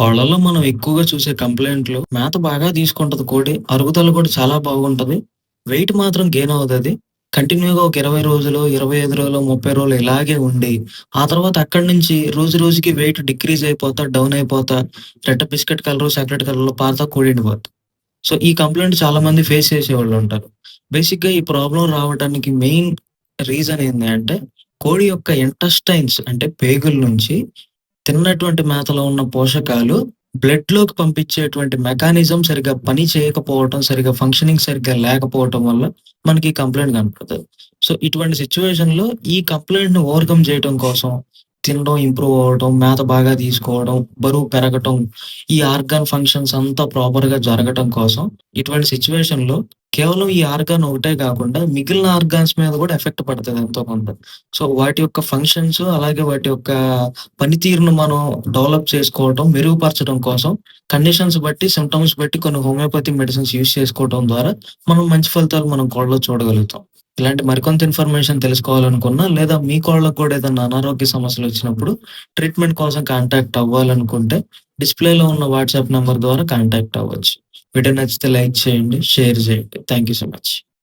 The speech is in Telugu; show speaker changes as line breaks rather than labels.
కోళ్ళలో మనం ఎక్కువగా చూసే కంప్లైంట్లు మేత బాగా తీసుకుంటది కోడి. అరుగుదల కూడా చాలా బాగుంటది. వెయిట్ మాత్రం గెయిన్ అవుతది. కంటిన్యూ‌గా ఒక 20 రోజులు, 25 రోజులు, 30 రోజులు ఇలాగే ఉండి, ఆ తర్వాత అక్కడి నుంచి రోజు రోజుకి వెయిట్ డిక్రీజ్ అయిపోతా, డౌన్ అయిపోతా, రెడ్ బిస్కెట్ కలర్ చాక్లెట్ కలర్‌లో పారుతా కోడి ఎండిపోద్ది. సో, ఈ కంప్లైంట్ చాలా మంది ఫేస్ చేసేవాళ్ళుంటారు. బేసిక్‌గా ఈ ప్రాబ్లం రావటానికి మెయిన్ రీజన్ ఏంది అంటే, కోడి యొక్క ఇంటస్టైన్స్ అంటే పేగుల నుంచి తిన్నటువంటి మేతలో ఉన్న పోషకాలు బ్లడ్లోకి పంపించేటువంటి మెకానిజం సరిగ్గా పని చేయకపోవటం, సరిగ్గా ఫంక్షనింగ్ సరిగ్గా లేకపోవటం వల్ల మనకి కంప్లైంట్ కనపడదు సో, ఇటువంటి సిట్యుయేషన్‌లో ఈ కంప్లైంట్ని ఓవర్‌కమ్ చేయటం కోసం తినడం ఇంప్రూవ్ అవ్వటం, మేత బాగా తీసుకోవడం, బరువు పెరగటం, ఈ ఆర్గాన్ ఫంక్షన్స్ అంతా ప్రాపర్గా జరగటం కోసం ఇటువంటి సిట్యుయేషన్‌లో కేవలం ఈ ఆర్గాన్ ఒకటే కాకుండా మిగిలిన ఆర్గాన్స్ మీద కూడా ఎఫెక్ట్ పడుతుంది ఎంతో కొంత. సో, వాటి యొక్క ఫంక్షన్స్ అలాగే వాటి యొక్క పనితీరును మనం డెవలప్ చేసుకోవటం, మెరుగుపరచడం కోసం కండిషన్స్ బట్టి, సిమ్టమ్స్ బట్టి కొన్ని హోమియోపతి మెడిసిన్స్ యూజ్ చేసుకోవటం ద్వారా మనం మంచి ఫలితాలు మనం కోళ్ళలో చూడగలుగుతాం. ఇలాంటి మరికొంత ఇన్ఫర్మేషన్ తెలుసుకోవాలనుకున్నా లేదా మీ కోళ్ళకి కూడా ఏదైనా అనారోగ్య సమస్యలు వచ్చినప్పుడు ట్రీట్మెంట్ కోసం కాంటాక్ట్ అవ్వాలనుకుంటే డిస్‌ప్లేలో ఉన్న వాట్సాప్ నంబర్ ద్వారా కాంటాక్ట్ అవ్వచ్చు. వీడియో నచ్చితే లైక్ చేయండి, షేర్ చేయండి. Thank you so much.